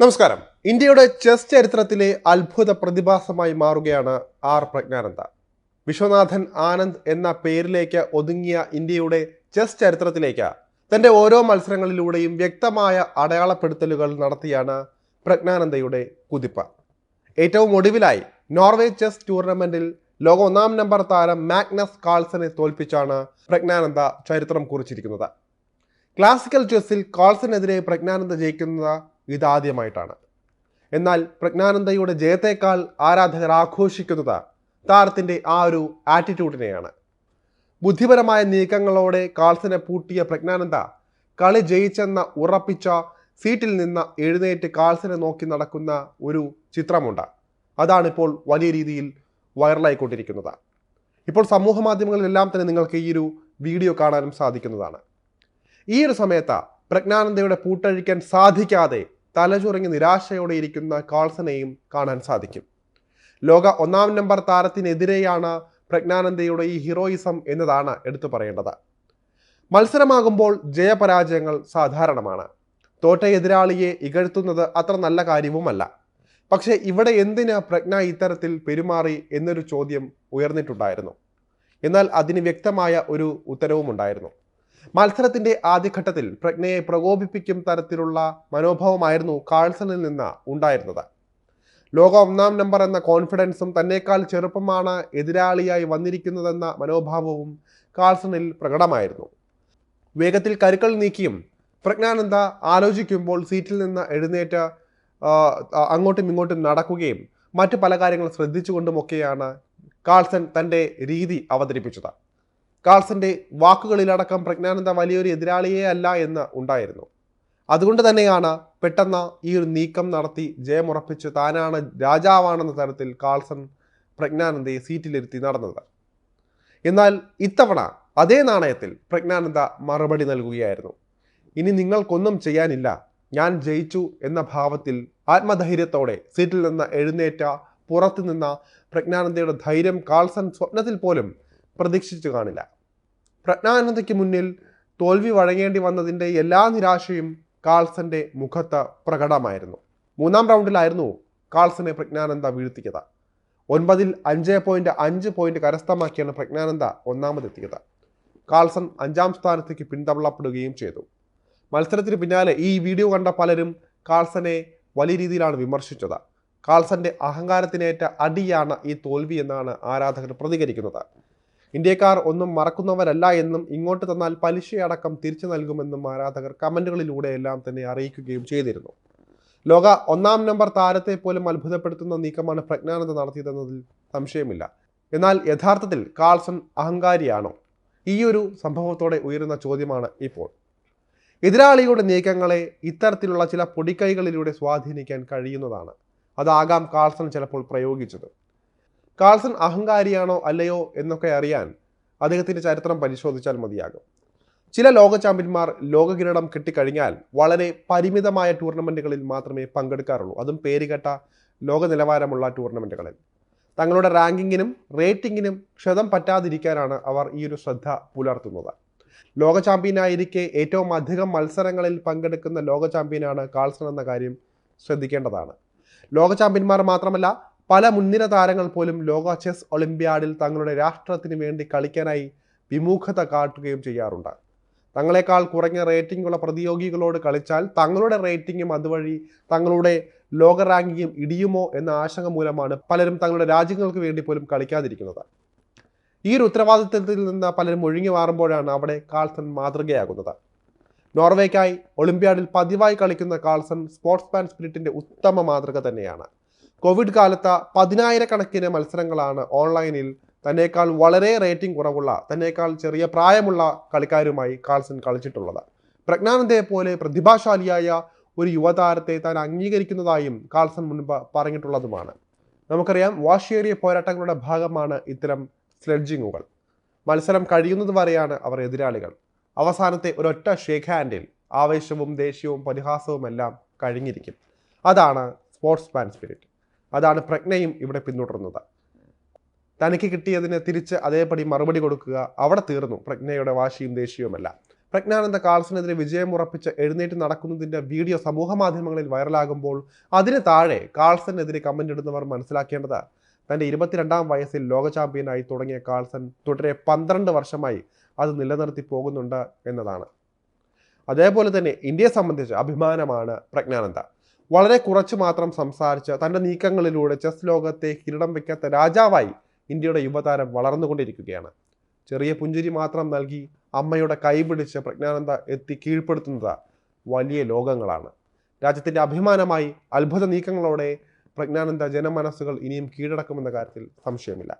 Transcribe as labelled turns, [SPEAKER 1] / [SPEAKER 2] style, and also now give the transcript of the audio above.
[SPEAKER 1] നമസ്കാരം. ഇന്ത്യയുടെ ചെസ് ചരിത്രത്തിലെ അത്ഭുത പ്രതിഭാസമായി മാറുകയാണ് ആർ പ്രജ്ഞാനന്ദ. വിശ്വനാഥൻ ആനന്ദ് എന്ന പേരിലേക്ക് ഒതുങ്ങിയ ഇന്ത്യയുടെ ചെസ് ചരിത്രത്തിലേക്ക് തന്റെ ഓരോ മത്സരങ്ങളിലൂടെയും വ്യക്തമായ അടയാളപ്പെടുത്തലുകൾ നടത്തിയാണ് പ്രജ്ഞാനന്ദയുടെ കുതിപ്പ്. ഏറ്റവും ഒടുവിലായി നോർവേ ചെസ് ടൂർണമെന്റിൽ ലോക ഒന്നാം നമ്പർ താരം മാഗ്നസ് കാൾസനെ തോൽപ്പിച്ചാണ് പ്രജ്ഞാനന്ദ ചരിത്രം കുറിച്ചിരിക്കുന്നത്. ക്ലാസിക്കൽ ചെസ്സിൽ കാൾസനെതിരെ പ്രജ്ഞാനന്ദ ജയിക്കുന്നത് ഇതാദ്യമായിട്ടാണ്. എന്നാൽ പ്രജ്ഞാനന്ദയുടെ ജയത്തേക്കാൾ ആരാധകർ ആഘോഷിക്കുന്നത് താരത്തിന്റെ ആ ഒരു ആറ്റിറ്റ്യൂഡിനെയാണ് ബുദ്ധിപരമായ നീക്കങ്ങളോടെ കാൾസിനെ പൂട്ടിയ പ്രജ്ഞാനന്ദ കളി ജയിച്ചെന്ന ഉറപ്പിച്ച സീറ്റിൽ നിന്ന് എഴുന്നേറ്റ് കാൾസിനെ നോക്കി നടക്കുന്ന ഒരു ചിത്രമുണ്ട്. അതാണിപ്പോൾ വലിയ രീതിയിൽ വൈറലായിക്കൊണ്ടിരിക്കുന്നത്. ഇപ്പോൾ സമൂഹ മാധ്യമങ്ങളിലെല്ലാം തന്നെ നിങ്ങൾക്ക് ഈ ഒരു വീഡിയോ കാണാനും സാധിക്കുന്നതാണ്. ഈ ഒരു സമയത്ത് പ്രജ്ഞാനന്ദയുടെ പൂട്ടഴിക്കാൻ സാധിക്കാതെ തലചുറങ്ങി നിരാശയോടെ ഇരിക്കുന്ന കാൾസനെയും കാണാൻ സാധിക്കും. ലോക ഒന്നാം നമ്പർ താരത്തിനെതിരെയാണ് പ്രജ്ഞാനന്ദയുടെ ഈ ഹീറോയിസം എന്നതാണ് എടുത്തു പറയേണ്ടത്. മത്സരമാകുമ്പോൾ ജയപരാജയങ്ങൾ സാധാരണമാണ്. തോറ്റ എതിരാളിയെ ഇകഴ്ത്തുന്നത് അത്ര നല്ല കാര്യവുമല്ല. പക്ഷേ ഇവിടെ എന്തിന് പ്രജ്ഞ ഇത്തരത്തിൽ പെരുമാറി എന്നൊരു ചോദ്യം ഉയർന്നിട്ടുണ്ടായിരുന്നു. എന്നാൽ അതിന് വ്യക്തമായ ഒരു ഉത്തരവുമുണ്ടായിരുന്നു. മത്സരത്തിന്റെ ആദ്യഘട്ടത്തിൽ പ്രജ്ഞയെ പ്രകോപിപ്പിക്കും തരത്തിലുള്ള മനോഭാവമായിരുന്നു കാൾസണിൽ നിന്ന് ഉണ്ടായിരുന്നത്. ലോക ഒന്നാം നമ്പർ എന്ന കോൺഫിഡൻസും തന്നെക്കാൾ ചെറുപ്പമാണ് എതിരാളിയായി വന്നിരിക്കുന്നതെന്ന മനോഭാവവും കാൾസണിൽ പ്രകടമായിരുന്നു. വേഗത്തിൽ കരുക്കൾ നീക്കിയും പ്രജ്ഞാനന്ദ ആലോചിക്കുമ്പോൾ സീറ്റിൽ നിന്ന് എഴുന്നേറ്റ് അങ്ങോട്ടും ഇങ്ങോട്ടും നടക്കുകയും മറ്റു പല കാര്യങ്ങൾ ശ്രദ്ധിച്ചുകൊണ്ടുമൊക്കെയാണ് കാൾസൺ തന്റെ രീതി അവതരിപ്പിച്ചത്. കാൾസന്റെ വാക്കുകളിലടക്കം പ്രജ്ഞാനന്ദ വലിയൊരു എതിരാളിയേ അല്ല എന്ന് ഉണ്ടായിരുന്നു. അതുകൊണ്ട് തന്നെയാണ് പെട്ടെന്ന് ഈ ഒരു നീക്കം നടത്തി ജയമുറപ്പിച്ച് താനാണ് രാജാവാണെന്ന തരത്തിൽ കാൾസൺ പ്രജ്ഞാനന്ദയെ സീറ്റിലിരുത്തി നടന്നത്. എന്നാൽ ഇത്തവണ അതേ നാണയത്തിൽ പ്രജ്ഞാനന്ദ മറുപടി നൽകുകയായിരുന്നു. ഇനി നിങ്ങൾക്കൊന്നും ചെയ്യാനില്ല. ഞാൻ ജയിച്ചു എന്ന ഭാവത്തിൽ ആത്മധൈര്യത്തോടെ സീറ്റിൽ നിന്ന് എഴുന്നേറ്റ പുറത്തുനിന്ന പ്രജ്ഞാനന്ദയുടെ ധൈര്യം കാൾസൺ സ്വപ്നത്തിൽ പോലും പ്രതീക്ഷിച്ചു കാണില്ല. പ്രജ്ഞാനന്ദയ്ക്ക് മുന്നിൽ തോൽവി വഴങ്ങേണ്ടി വന്നതിന്റെ എല്ലാ നിരാശയും കാൾസന്റെ മുഖത്ത് പ്രകടമായിരുന്നു. മൂന്നാം റൗണ്ടിലായിരുന്നു കാൾസനെ പ്രജ്ഞാനന്ദ വീഴ്ത്തിയത്. ഒൻപതിൽ അഞ്ച് പോയിന്റ് അഞ്ച് പോയിന്റ് കരസ്ഥമാക്കിയാണ് പ്രജ്ഞാനന്ദ ഒന്നാമതെത്തിയത്. കാൾസൺ അഞ്ചാം സ്ഥാനത്തേക്ക് പിന്തള്ളപ്പെടുകയും ചെയ്തു. മത്സരത്തിന് പിന്നാലെ ഈ വീഡിയോ കണ്ട പലരും കാൾസനെ വലിയ രീതിയിലാണ് വിമർശിച്ചത്. കാൾസന്റെ അഹങ്കാരത്തിനേറ്റ അടിയാണ് ഈ തോൽവി എന്നാണ് ആരാധകർ പ്രതികരിക്കുന്നത്. ഇന്ത്യക്കാർ ഒന്നും മറക്കുന്നവരല്ല എന്നും ഇങ്ങോട്ട് തന്നാൽ പലിശയടക്കം തിരിച്ചു നൽകുമെന്നും ആരാധകർ കമന്റുകളിലൂടെ എല്ലാം തന്നെ അറിയിക്കുകയും ചെയ്തിരുന്നു. ലോക ഒന്നാം നമ്പർ താരത്തെ പോലും അത്ഭുതപ്പെടുത്തുന്ന നീക്കമാണ് പ്രജ്ഞാനന്ദ നടത്തിയതെന്നതിൽ സംശയമില്ല. എന്നാൽ യഥാർത്ഥത്തിൽ കാൾസൺ അഹങ്കാരിയാണോ? ഈ ഒരു സംഭവത്തോടെ ഉയരുന്ന ചോദ്യമാണ് ഇപ്പോൾ. എതിരാളിയുടെ നീക്കങ്ങളെ ഇത്തരത്തിലുള്ള ചില പൊടിക്കൈകളിലൂടെ സ്വാധീനിക്കാൻ കഴിയുന്നതാണ്. അതാകാം കാൾസൺ ചിലപ്പോൾ പ്രയോഗിച്ചത്. കാൾസൺ അഹങ്കാരിയാണോ അല്ലയോ എന്നൊക്കെ അറിയാൻ അദ്ദേഹത്തിന്റെ ചരിത്രം പരിശോധിച്ചാൽ മതിയാകും. ചില ലോക ചാമ്പ്യന്മാർ ലോക കിരീടം കിട്ടിക്കഴിഞ്ഞാൽ വളരെ പരിമിതമായ ടൂർണമെന്റുകളിൽ മാത്രമേ പങ്കെടുക്കാറുള്ളൂ. അതും പേരുകെട്ട ലോക നിലവാരമുള്ള ടൂർണമെന്റുകളിൽ തങ്ങളുടെ റാങ്കിങ്ങിനും റേറ്റിങ്ങിനും ക്ഷതം പറ്റാതിരിക്കാനാണ് അവർ ഈ ഒരു ശ്രദ്ധ പുലർത്തുന്നത്. ലോക ചാമ്പ്യനായിരിക്കെ ഏറ്റവും അധികം മത്സരങ്ങളിൽ പങ്കെടുക്കുന്ന ലോക ചാമ്പ്യനാണ് കാൾസൺ എന്ന കാര്യം ശ്രദ്ധിക്കേണ്ടതാണ്. ലോക ചാമ്പ്യന്മാർ മാത്രമല്ല പല മുൻനിര താരങ്ങൾ പോലും ലോക ചെസ് ഒളിമ്പ്യാഡിൽ തങ്ങളുടെ രാഷ്ട്രത്തിന് വേണ്ടി കളിക്കാനായി വിമുഖത കാട്ടുകയും ചെയ്യാറുണ്ട്. തങ്ങളെക്കാൾ കുറഞ്ഞ റേറ്റിംഗ് ഉള്ള പ്രതിയോഗികളോട് കളിച്ചാൽ തങ്ങളുടെ റേറ്റിംഗും അതുവഴി തങ്ങളുടെ ലോക റാങ്കിങ്ങും ഇടിയുമോ എന്ന ആശങ്ക മൂലമാണ് പലരും തങ്ങളുടെ രാജ്യങ്ങൾക്ക് വേണ്ടി പോലും കളിക്കാതിരിക്കുന്നത്. ഈ ഒരു ഉത്തരവാദിത്തത്തിൽ നിന്ന് പലരും ഒഴിഞ്ഞു മാറുമ്പോഴാണ് അവിടെ കാൾസൺ മാതൃകയാകുന്നത്. നോർവേക്കായി ഒളിമ്പ്യാഡിൽ പതിവായി കളിക്കുന്ന കാൾസൺ സ്പോർട്സ്മാൻ സ്പിരിറ്റിന്റെ ഉത്തമ മാതൃക തന്നെയാണ്. കോവിഡ് കാലത്ത് പതിനായിരക്കണക്കിന് മത്സരങ്ങളാണ് ഓൺലൈനിൽ തന്നേക്കാൾ വളരെ റേറ്റിംഗ് കുറവുള്ള തന്നേക്കാൾ ചെറിയ പ്രായമുള്ള കളിക്കാരുമായി കാൾസൺ കളിച്ചിട്ടുള്ളത്. പ്രജ്ഞാനന്ദയെ പോലെ പ്രതിഭാശാലിയായ ഒരു യുവതാരത്തെ താൻ അംഗീകരിക്കുന്നതായും കാൾസൺ മുൻപ് പറഞ്ഞിട്ടുള്ളതുമാണ്. നമുക്കറിയാം വാശിയേറിയ പോരാട്ടങ്ങളുടെ ഭാഗമാണ് ഇത്തരം സ്ലെഡ്ജിങ്ങുകൾ. മത്സരം കഴിയുന്നത് വരെയാണ് അവർ എതിരാളികൾ. അവസാനത്തെ ഒരൊറ്റ ഷേക്ക് ഹാൻഡിൽ ആവേശവും ദേഷ്യവും പരിഹാസവും എല്ലാം കഴിഞ്ഞിരിക്കും. അതാണ് സ്പോർട്സ്മാൻ സ്പിരിറ്റ് അതാണ് പ്രജ്ഞയും ഇവിടെ പിന്തുടർന്നത്. തനിക്ക് കിട്ടിയതിന് തിരിച്ച് അതേപടി മറുപടി കൊടുക്കുക അവിടെ തീർന്നു പ്രജ്ഞയുടെ വാശിയും ദേഷ്യവുമല്ല പ്രജ്ഞാനന്ദ കാൾസനെതിരെ വിജയം ഉറപ്പിച്ച് എഴുന്നേറ്റ് നടക്കുന്നതിന്റെ വീഡിയോ സമൂഹ മാധ്യമങ്ങളിൽ വൈറലാകുമ്പോൾ അതിന് താഴെ കാൾസനെതിരെ കമന്റ് ഇടുന്നവർ മനസ്സിലാക്കേണ്ടത് തന്റെ ഇരുപത്തിരണ്ടാം വയസ്സിൽ ലോക ചാമ്പ്യനായി തുടങ്ങിയ കാൾസൺ തുടരെ പന്ത്രണ്ട് വർഷമായി അത് നിലനിർത്തി പോകുന്നുണ്ട് എന്നതാണ്. അതേപോലെ തന്നെ ഇന്ത്യയെ സംബന്ധിച്ച് അഭിമാനമാണ് പ്രജ്ഞാനന്ദ. വളരെ കുറച്ച് മാത്രം സംസാരിച്ച് തന്റെ നീക്കങ്ങളിലൂടെ ചെസ് ലോകത്തെ കിരീടം വയ്ക്കാത്ത രാജാവായി ഇന്ത്യയുടെ യുവതാരം വളർന്നുകൊണ്ടിരിക്കുകയാണ്. ചെറിയ പുഞ്ചിരി മാത്രം നൽകി അമ്മയുടെ കൈപിടിച്ച് പ്രജ്ഞാനന്ദ എത്തി കീഴ്പ്പെടുത്തുന്നത് വലിയ ലോകങ്ങളാണ്. രാജ്യത്തിന്റെ അഭിമാനമായി അത്ഭുത നീക്കങ്ങളോടെ പ്രജ്ഞാനന്ദ ജനമനസ്സുകൾ ഇനിയും കീഴടക്കുമെന്ന കാര്യത്തിൽ സംശയമില്ല.